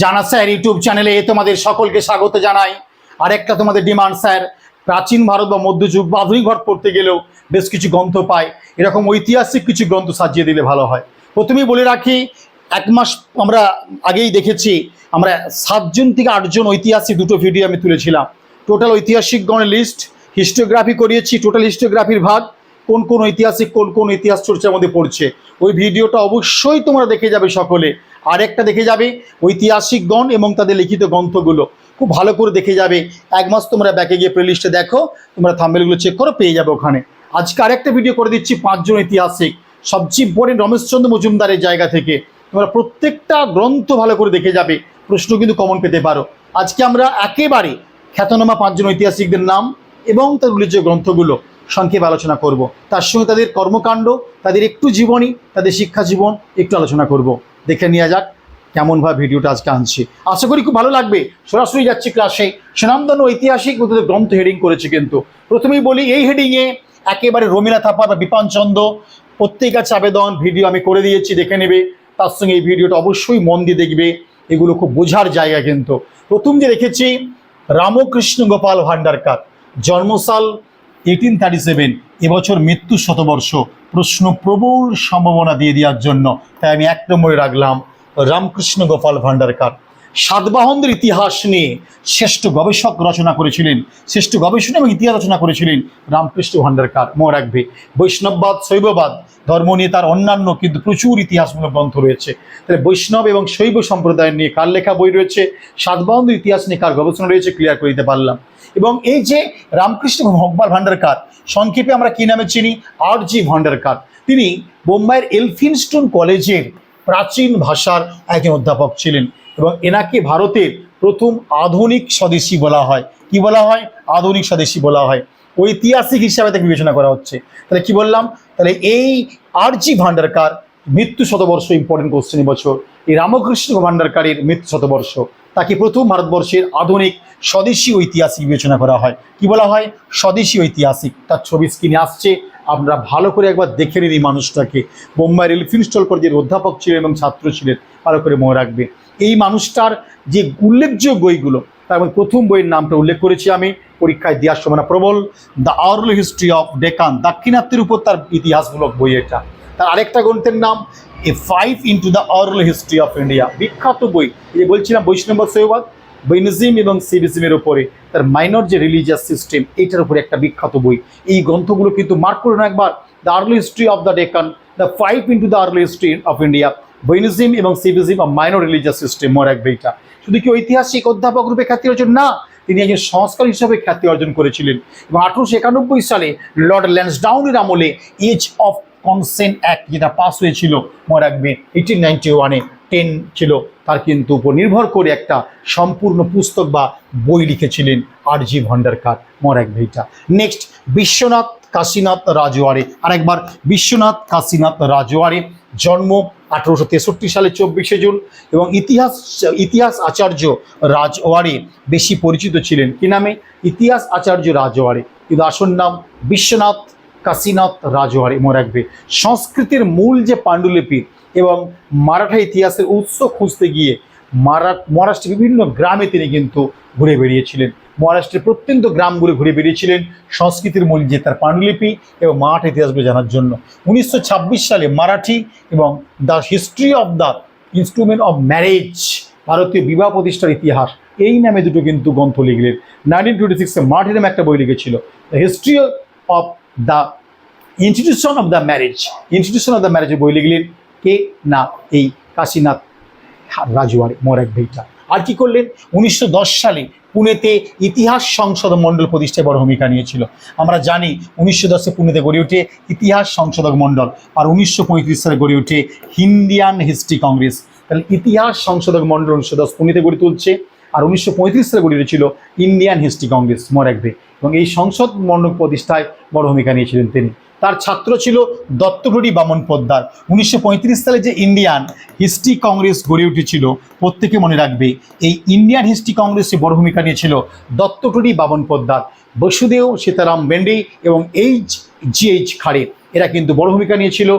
জানা sir, YouTube চ্যানেলে এ তোমাদের সকলকে স্বাগত জানাই। আরেকটা তোমাদের ডিমান্ড স্যার, প্রাচীন ভারত বা মধ্যযুগ বা আধুনিক ভারত পড়তে গেলেও বেশ কিছু গ্রন্থ পায় এরকম ঐতিহাসিক কিছু গ্রন্থ সাজিয়ে দিলে ভালো হয়। প্রথমেই বলে রাখি, এক মাস আমরা আগেই দেখেছি, আমরা সাতজন থেকে আটজন ঐতিহাসিক দুটো ভিডিও আমি তুলেছিলাম। টোটাল ঐতিহাসিক গণের লিস্ট হিস্টোগ্রাফি করিয়েছি টোটাল হিস্টোগ্রাফির ভাগ কোন কোন ঐতিহাসিক, কোন কোন ইতিহাস চর্চার মধ্যে পড়ছে। ওই ভিডিওটা অবশ্যই তোমরা দেখে যাবে সকলে। আরেকটা দেখে যাবে ঐতিহাসিকগণ এবং তাদের লিখিত গ্রন্থগুলো। খুব ভালো করে দেখে যাবে। এক মাস তোমরা ব্যাকে গিয়ে প্লেলিস্টে দেখো, তোমরা থাম্বেলগুলো চেক করো, পেয়ে যাবে ওখানে। আজকে আরেকটা ভিডিও করে দিচ্ছি পাঁচজন ঐতিহাসিক। সবচেয়ে ইম্পর্টেন্ট রমেশচন্দ্র মজুমদারের জায়গা থেকে। তোমরা প্রত্যেকটা গ্রন্থ ভালো করে দেখে যাবে। প্রশ্ন কিন্তু কমন পেতে পারো। আজকে আমরা একেবারে খ্যাতনামা পাঁচজন ঐতিহাসিকদের নাম এবং তার উল্লেখযোগ্য গ্রন্থগুলো সংক্ষেপে আলোচনা করব। তার সঙ্গে তাদের কর্মকাণ্ড, তাদের একটু জীবনী, তাদের শিক্ষা জীবন একটু আলোচনা করব। দেখে নেওয়া যাক কেমনভাবে ভিডিওটা আজকে আনছি। আশা করি খুব ভালো লাগবে। সরাসরি যাচ্ছি ক্লাসে সুনামধন্য ঐতিহাসিক গ্রন্থ হেডিং করেছে কিন্তু। প্রথমেই বলি, এই হেডিংয়ে একেবারে রমিলা থাপা বা বিপান চন্দ্র প্রত্যেক আছে আবেদন ভিডিও আমি করে দিয়েছি, দেখে নেবে। তার সঙ্গে এই ভিডিওটা অবশ্যই মন দিয়ে দেখবে। এগুলো খুব বোঝার জায়গা কিন্তু। প্রথম যে রেখেছি রামকৃষ্ণ গোপাল ভান্ডারকার জন্মসাল এইটিন থার্টি সেভেন এবছর মৃত্যু শতবর্ষ। প্রশ্ন প্রবল সম্ভাবনা দিয়ে দেওয়ার জন্য। তাই আমি এক নম্বরে রাখলাম, রামকৃষ্ণ গোপাল ভান্ডারকার সাতবাহনদের ইতিহাস নিয়ে শ্রেষ্ঠ গবেষক রচনা করেছিলেন, শ্রেষ্ঠ গবেষণা এবং ইতিহাস রচনা করেছিলেন রামকৃষ্ণ ভান্ডারকার, মনে রাখবে। বৈষ্ণববাদ, শৈববাদ, ধর্ম নিয়ে তার অন্যান্য কিন্তু প্রচুর ইতিহাসমূলক গ্রন্থ রয়েছে। তাহলে বৈষ্ণব এবং শৈব সম্প্রদায় নিয়ে কার লেখা বই রয়েছে? সাতবাহনদের ইতিহাস নিয়ে কার গবেষণা রয়েছে ক্লিয়ার করে দিতে পারলাম। এবং এই যে রামকৃষ্ণ ভগবান ভান্ডারকার, সংক্ষেপে আমরা কি নামে চিনি? আর জি ভান্ডারকার। তিনি বোম্বাইয়ের এলফিনস্টোন কলেজের প্রাচীন ভাষার একজন অধ্যাপক ছিলেন এবং এনাকে ভারতের প্রথম আধুনিক স্বদেশী বলা হয়। কি বলা হয়? আধুনিক স্বদেশী বলা হয়। ঐতিহাসিক হিসাবে তাকে বিবেচনা করা হচ্ছে। তাহলে কি বললাম? তাহলে এই আর জি ভান্ডারকার মৃত্যু শতবর্ষ ইম্পর্টেন্ট কোশ্চেন বছর। এই রামকৃষ্ণ ভান্ডারকারের মৃত্যু শতবর্ষ। তাকে প্রথম ভারতবর্ষের আধুনিক স্বদেশী ঐতিহাসিক বিবেচনা করা হয়। কি বলা হয়? স্বদেশী ঐতিহাসিক। তার ছবি স্ক্রিনে আসছে। আপনারা ভালো করে একবার দেখে নিন এই মানুষটাকে। বোম্বাইয়ের এলফিনস্টল কলেজের অধ্যাপক ছিলেন এবং ছাত্র ছিলেন, ভালো করে মনে রাখবে। এই মানুষটার যে উল্লেখযোগ্য বইগুলো, তার মধ্যে প্রথম বইয়ের নামটা উল্লেখ করেছি আমি, পরীক্ষায় দেওয়ার সময় প্রবল the early history of Deccan, দাক্ষিণাত্যের উপর তার ইতিহাসমূলক বই এটা। তার আরেকটা গ্রন্থের নাম, a five into the early history of India, বিখ্যাত বই। এই বলছিলাম বৈষ্ণব সৈবাদ বৈনিজম এবং সিভিজমের উপরে তার মাইনর যে রিলিজিয়াস সিস্টেম এটার উপরে একটা বিখ্যাত বই। এই গ্রন্থগুলো কিন্তু মার্ক করে একবার। The early history of the Deccan the five into the early history of India বৈনিজম এবং সিভিজম অফ মাইনর রিলিজিয়াস সিস্টেম মনে রাখবে এটা। শুধু কি ঐতিহাসিক অধ্যাপক রূপে খ্যাতি অর্জন? না, তিনি একজন সংস্কার হিসাবে খ্যাতি অর্জন করেছিলেন। এবং আঠারোশো একানব্বই সালে লর্ড ল্যান্সডাউনের আমলে এজ অফ কনসেন্ট অ্যাক্ট যেটা পাস হয়েছিল, মনে রাখবে এইটিন নাইনটি ওয়ানে টেন ছিল, তার কিন্তু উপর নির্ভর করে একটা সম্পূর্ণ পুস্তক বা বই লিখেছিলেন আর জি ভান্ডারকার মনে রাখবে এটা নেক্সট বিশ্বনাথ কাশীনাথ রাজওয়ারে আরেকবার, বিশ্বনাথ কাশীনাথ রাজওয়ারে জন্ম আঠেরোশো তেষট্টি সালে চব্বিশে জুন এবং ইতিহাস ইতিহাস আচার্য রাজওয়ারে বেশি পরিচিত ছিলেন। কি নামে? ইতিহাস আচার্য রাজওয়ারে কিন্তু আসল নাম বিশ্বনাথ কাশীনাথ রাজওয়ারে মনে রাখবে সংস্কৃতির মূল যে পাণ্ডুলিপি এবং মারাঠা ইতিহাসের উৎস খুঁজতে গিয়ে মারা মহারাষ্ট্রের বিভিন্ন গ্রামে তিনি কিন্তু ঘুরে বেরিয়েছিলেন মহারাষ্ট্রের প্রত্যন্ত গ্রামগুলো ঘুরে বেরিয়েছিলেন সংস্কৃতির মূল যে তার পাণ্ডুলিপি এবং মারাঠা ইতিহাসগুলো জানার জন্য। উনিশশো ছাব্বিশ সালে মারাঠি এবং the history of the instrument of marriage, ভারতীয় বিবাহ প্রতিষ্ঠার ইতিহাস, এই নামে দুটো কিন্তু গ্রন্থ লিখলেন। নাইনটিন টোয়েন্টি সিক্সে মারাঠি নামে একটা বই লিখেছিল, the history of the institution of the marriage. Institution of the ম্যারেজের বই লিখলেন। কে না এই কাশীনাথ রাজওয়ারে মোরাক ভাইটা। আর কি করলেন? উনিশশো দশ সালে পুনেতে ইতিহাস সংসদ মণ্ডল প্রতিষ্ঠায় বড় ভূমিকা নিয়েছিল। আমরা জানি উনিশশো দশে পুনেতে গড়ে ওঠে ইতিহাস সংশোধক মণ্ডল আর উনিশশো পঁয়ত্রিশ সালে গড়ে ওঠে হিন্দিয়ান হিস্ট্রি কংগ্রেস। তাহলে ইতিহাস সংশোধক মণ্ডল উনিশশো দশ পুনেতে গড়ে তুলছে আর উনিশশো পঁয়ত্রিশ সালে গড়ে উঠেছিল ইন্ডিয়ান হিস্ট্রি কংগ্রেস রাখবে এবং এই সংসদ মণ্ডল প্রতিষ্ঠায় বড় ভূমিকা নিয়েছিলেন তিনি। তার ছাত্র ছিল দত্তগুড়ি বামন পোদ্দার। উনিশশো পঁয়ত্রিশ সালে যে ইন্ডিয়ান হিস্ট্রি কংগ্রেস গড়ে উঠেছিল, প্রত্যেকে মনে রাখবে, এই ইন্ডিয়ান হিস্ট্রি কংগ্রেসে বড় ভূমিকা নিয়েছিল দত্তটুরি বামন পোদ্দার। বসুদেও সীতারাম বেন্ডে এবং এইচ জি এইচ খাড়ে, এরা কিন্তু বড় ভূমিকা নিয়েছিল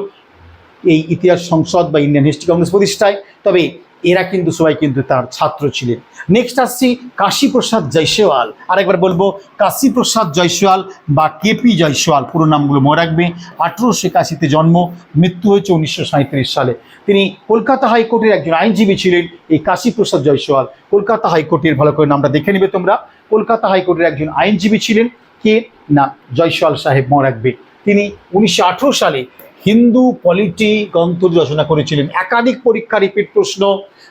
এই ইতিহাস সংসদ বা ইন্ডিয়ান হিস্ট্রি কংগ্রেস প্রতিষ্ঠায়। তবে এরা কিন্তু সবাই কিন্তু তার ছাত্র ছিলেন। নেক্সট আসছি কাশীপ্রসাদ জয়সওয়াল। আরেকবার বলব, কাশীপ্রসাদ জয়সওয়াল বা কেপি জয়সওয়াল, পুরো নামগুলো মনে রাখবে। আঠেরোশো একাশিতে জন্ম, মৃত্যু হয়েছে উনিশশো সালে। তিনি কলকাতা হাইকোর্টের একজন আইনজীবী ছিলেন, এই কাশীপ্রসাদ জয়সওয়াল। কলকাতা হাইকোর্টের ভালো করে নামটা দেখে নেবে তোমরা। কলকাতা হাইকোর্টের একজন আইনজীবী ছিলেন, কে? না, জয়সওয়াল সাহেব মনে রাখবে। তিনি উনিশশো আঠেরো সালে হিন্দু পলিটি গ্রন্থ রচনা করেছিলেন। একাধিক পরীক্ষা রিপিট প্রশ্ন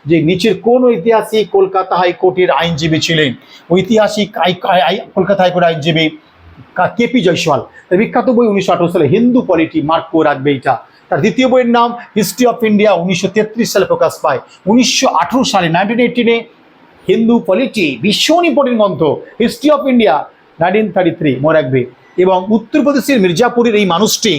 যে নিচের কোন ঐতিহাসিক কলকাতা হাইকোর্টের আইনজীবী ছিলেন? ঐতিহাসিক কলকাতা হাইকোর্টের আইনজীবী কেপি জয়সওয়াল। তার বিখ্যাত বই উনিশশো আঠারো সালে হিন্দু পলিটি মার্ক করে রাখবে এটা। তার দ্বিতীয় বইয়ের নাম হিস্ট্রি অফ ইন্ডিয়া উনিশশো তেত্রিশ সালে প্রকাশ পায়। উনিশশো আঠারো সালে নাইনটিন এইটিনে হিন্দু পলিটি ভীষণ ইম্পর্টেন্ট গ্রন্থ। History of India nineteen thirty three মনে রাখবে। এবং উত্তরপ্রদেশের মির্জাপুরের এই মানুষটি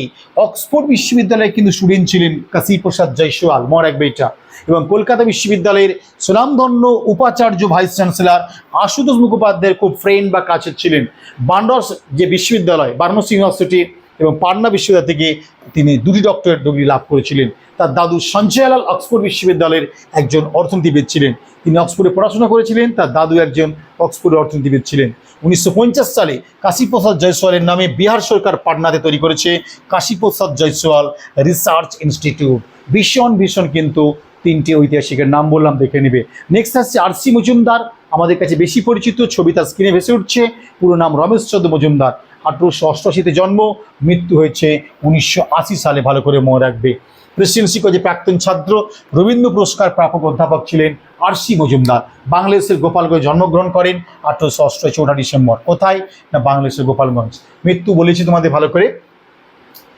অক্সফোর্ড বিশ্ববিদ্যালয়ে কিন্তু স্টুডেন্ট ছিলেন কাশিপ্রসাদ জয়সওয়াল, মর এক বেটা। এবং কলকাতা বিশ্ববিদ্যালয়ের সুনামধন্য উপাচার্য ভাইস চ্যান্সেলর আশুতোষ মুখোপাধ্যায়ের খুব ফ্রেন্ড বা কাছের ছিলেন। বান্ডস যে বিশ্ববিদ্যালয় বারাণসী ইউনিভার্সিটি এবং পাটনা বিশ্ববিদ্যালয় থেকে তিনি দুটি ডক্টরেট ডিগ্রি লাভ করেছিলেন। তার দাদু সঞ্জয়লাল অক্সফোর্ড বিশ্ববিদ্যালয়ের একজন অর্থনীতিবিদ ছিলেন। তিনি অক্সফোর্ডে পড়াশোনা করেছিলেন, তার দাদু একজন অক্সফোর্ডের অর্থনীতিবিদ ছিলেন। উনিশশো পঞ্চাশ সালে কাশীপ্রসাদ জয়সওয়ালের নামে বিহার সরকার পাটনাতে তৈরি করেছে কাশীপ্রসাদ জয়সওয়াল রিসার্চ ইনস্টিটিউট ভীষণ ভীষণ কিন্তু তিনটি ঐতিহাসিকের নাম বললাম, দেখে নেবে। নেক্সট আসছে আরসি মজুমদার। আমাদের কাছে বেশি পরিচিত, ছবি তার স্ক্রিনে ভেসে উঠছে। পুরো নাম রমেশচন্দ্র মজুমদার। আঠারোশো অষ্টআশিতে জন্ম, মৃত্যু হয়েছে উনিশশো আশি সালে। ভালো করে মনে রাখবে। প্রেসিডেন্সি কলেজে প্রাক্তন ছাত্র, রবীন্দ্র পুরস্কার প্রাপক অধ্যাপক ছিলেন আর সি মজুমদার। বাংলাদেশের গোপালগঞ্জ জন্মগ্রহণ করেন আঠারোশো অষ্টআশি চৌঠা ডিসেম্বর। কোথায়? না বাংলাদেশের গোপালগঞ্জ। মৃত্যু বলেছি তোমাদের ভালো করে।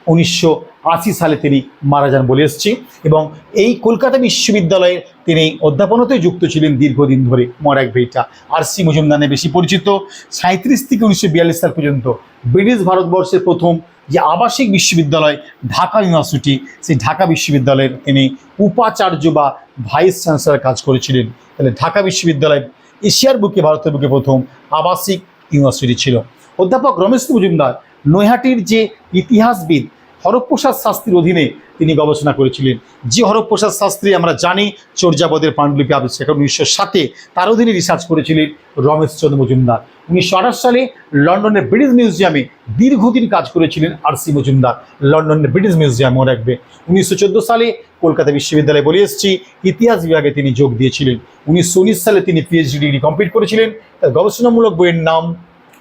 উনিশশো আশি সালে তিনি মারা যান বলে এসেছি এবং এই কলকাতা বিশ্ববিদ্যালয়ে তিনি অধ্যাপনাতেই যুক্ত ছিলেন দীর্ঘদিন ধরে মরাক বেইটা আর সি মজুমদার নামে বেশি পরিচিত। সাঁত্রিশ থেকে উনিশশো বিয়াল্লিশ সাল পর্যন্ত ব্রিটিশ ভারতবর্ষের প্রথম যে আবাসিক বিশ্ববিদ্যালয় ঢাকা ইউনিভার্সিটি, সেই ঢাকা বিশ্ববিদ্যালয়ের তিনি উপাচার্য বা ভাইস চ্যান্সেলর কাজ করেছিলেন। তাহলে ঢাকা বিশ্ববিদ্যালয় এশিয়ার বুকে, ভারতের বুকে প্রথম আবাসিক ইউনিভার্সিটি ছিল। অধ্যাপক রমেশ মজুমদার নৈহাটির যে ইতিহাসবিদ হরপ্রসাদ শাস্ত্রীর অধীনে তিনি গবেষণা করেছিলেন। যে হরপ্রসাদ শাস্ত্রী, আমরা জানি চর্যাপদের পাণ্ডুলিপি আবিষ্কার উনিশশো সাতে তার অধীনে রিসার্চ করেছিলেন রমেশচন্দ্র মজুমদার। উনিশশো আঠাশ সালে লন্ডনের ব্রিটিশ মিউজিয়ামে দীর্ঘদিন কাজ করেছিলেন আর সি মজুমদার। লন্ডনের ব্রিটিশ মিউজিয়াম, মনে রাখবে। উনিশশো চোদ্দ সালে কলকাতা বিশ্ববিদ্যালয়ে বলে এসেছি, ইতিহাস বিভাগে তিনি যোগ দিয়েছিলেন। উনিশশো উনিশ সালে তিনি পিএইচডি ডিগ্রি কমপ্লিট করেছিলেন। তার গবেষণামূলক বইয়ের নাম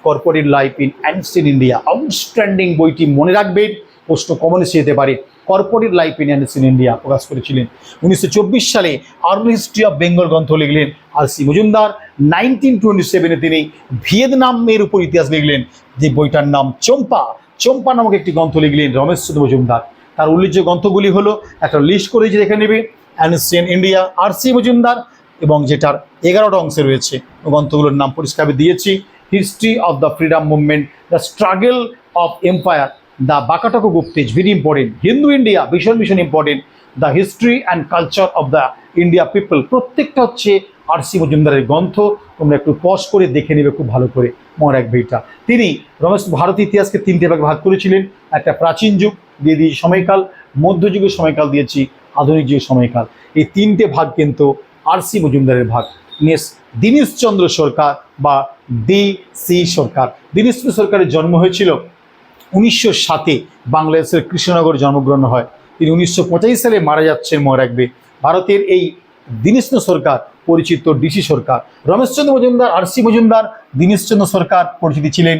কর্পোরেট লাইফ ইন অ্যান্ডস্টেন ইন্ডিয়া আউটস্ট্যান্ডিং বইটি মনে রাখবেন, প্রশ্ন কমন এসে যেতে পারে। কর্পোরেট লাইফ ইন অ্যান্ডস্টেন ইন্ডিয়া প্রকাশ করেছিলেন। উনিশশো চব্বিশ সালে আর্লি হিস্ট্রি অফ বেঙ্গল গ্রন্থ লিখলেন R C Majumdar. Nineteen twenty সেভেনে তিনি ভিয়েতনামের উপর ইতিহাস লিখলেন, যে বইটার নাম চম্পা। চম্পা নামক একটি গ্রন্থ লিখলেন রমেশ চন্দ্র মজুমদার। তার উল্লেখযোগ্য গ্রন্থগুলি হলো, একটা লিস্ট করে যে দেখে নেবে ancient India R C Majumdar এবং যেটার এগারোটা অংশে রয়েছে। গ্রন্থগুলোর নাম পরিষ্কার দিয়েছি। History of the freedom movement the struggle of empire the বাকাটকো গুপ্তেজ ভেরি ইম্পর্টেন্ট হিন্দু ইন্ডিয়া ভীষণ ভীষণ important the history and culture of the India people প্রত্যেকটা হচ্ছে আর সি মজুমদারের গ্রন্থ। তোমরা একটু পজ করে দেখে নেবে, খুব ভালো করে। মনে রাখবে এটা। তিনি রমেশ ভারত ইতিহাসকে তিনটে ভাগে ভাগ করেছিলেন। একটা প্রাচীন যুগ দিয়ে দিয়েছি সময়কাল মধ্যযুগের সময়কাল দিয়েছি আধুনিক যুগের সময়কাল। এই তিনটে ভাগ কিন্তু আর সি মজুমদারের ভাগ। নেক্সট দীনেশচন্দ্র সরকার বা ডি সি সরকার দীনেশচন্দ্র সরকারের জন্ম হয়েছিল উনিশশো সাতে, বাংলাদেশের কৃষ্ণনগর জন্মগ্রহণ হয়। তিনি উনিশশো পঁচাশি সালে মারা যাচ্ছেন মনে রাখবে। ভারতের এই দীনেশচন্দ্র সরকার পরিচিত D C Sarkar, Rameshchandra Majumdar, R C Majumdar Dineshchandra Sarkar পরিচিতি ছিলেন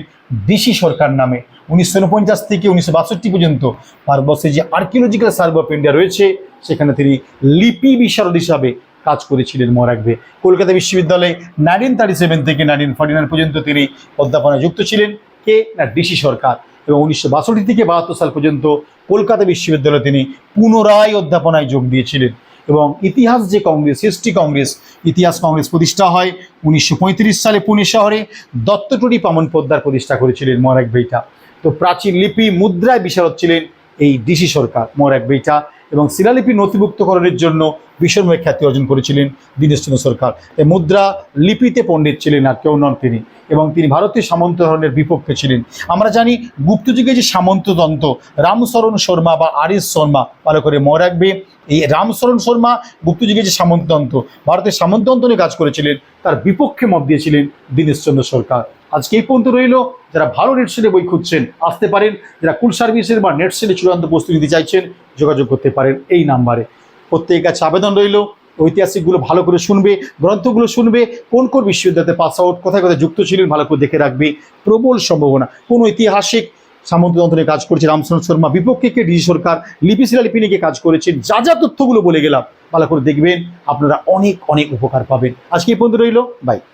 ডিসি সরকার নামে। উনিশশো উনপঞ্চাশ থেকে উনিশশো বাষট্টি পর্যন্ত ভারতবর্ষে যে আর্কিওলজিক্যাল সার্ভে অফ ইন্ডিয়া রয়েছে, সেখানে তিনি লিপি বিশারদ হিসাবে কাজ করেছিলেন মনে রাখবে। কলকাতা বিশ্ববিদ্যালয়ে নাইনটিন থার্টি সেভেন থেকে নাইনটিন ফর্টি নাইন পর্যন্ত তিনি অধ্যাপনায় যুক্ত ছিলেন। কে? না, ডিসি সরকার। এবং উনিশশো বাষট্টি থেকে বাহাত্তর সাল পর্যন্ত কলকাতা বিশ্ববিদ্যালয়ে তিনি পুনরায় অধ্যাপনায় যোগ দিয়েছিলেন। এবং ইতিহাস যে কংগ্রেস হিস্ট্রি কংগ্রেস, ইতিহাস কংগ্রেস প্রতিষ্ঠা হয় উনিশশো পঁয়ত্রিশ সালে পুনে শহরে দত্তটুরি পামন পোদ্দার প্রতিষ্ঠা করেছিলেন মরাক বেইটা তো প্রাচীন লিপি মুদ্রায় বিশারদ ছিলেন এই ডিসি সরকার মরাক বেইটা এবং শিলালিপি নথিভুক্তকরণের জন্য ভীষণভাবে খ্যাতি অর্জন করেছিলেন দীনেশচন্দ্র সরকার। এই মুদ্রা লিপিতে পণ্ডিত ছিলেন আর কেউ নন তিনি এবং তিনি ভারতীয় সামন্ত ধরনের বিপক্ষে ছিলেন। আমরা জানি গুপ্তযুগে যে সামন্ততন্ত্র, রামচরণ শর্মা বা আর এস শর্মা ভালো করে মনে রাখবে, এই রামচরণ শর্মা গুপ্তযুগে যে সামন্ততন্ত্র, ভারতের সামন্ততন্ত্র নিয়ে কাজ করেছিলেন, তার বিপক্ষে মত দিয়েছিলেন দীনেশচন্দ্র সরকার। আজকে এই পর্যন্ত রইল। যারা ভালো নেট সেলে বই খুঁজছেন, আসতে পারেন। যারা কুল সার্ভিসের বা নেট সেলে চূড়ান্ত প্রস্তুতি নিতে চাইছেন, যোগাযোগ করতে পারেন এই নাম্বারে। প্রত্যেকের কাছে আবেদন রইল। ঐতিহাসিকগুলো ভালো করে শুনবে, গ্রন্থগুলো শুনবে, কোন কোন বিশ্ববিদ্যালয়তে পাস আউট কোথায় কোথায় যুক্ত ছিলেন, ভালো করে দেখে রাখবে। প্রবল সম্ভাবনা। কোন ঐতিহাসিক সামন্ততন্ত্র কাজ করেছে রামচন্দ্র শর্মা, বিপক্ষে কে ডিজি সরকার লিপিশিলা লিপি নিয়ে কাজ করেছেন, যা যা তথ্যগুলো বলে গেলাম, ভালো করে দেখবেন, আপনারা অনেক অনেক উপকার পাবেন। আজকে এই পর্যন্ত রইল। বাই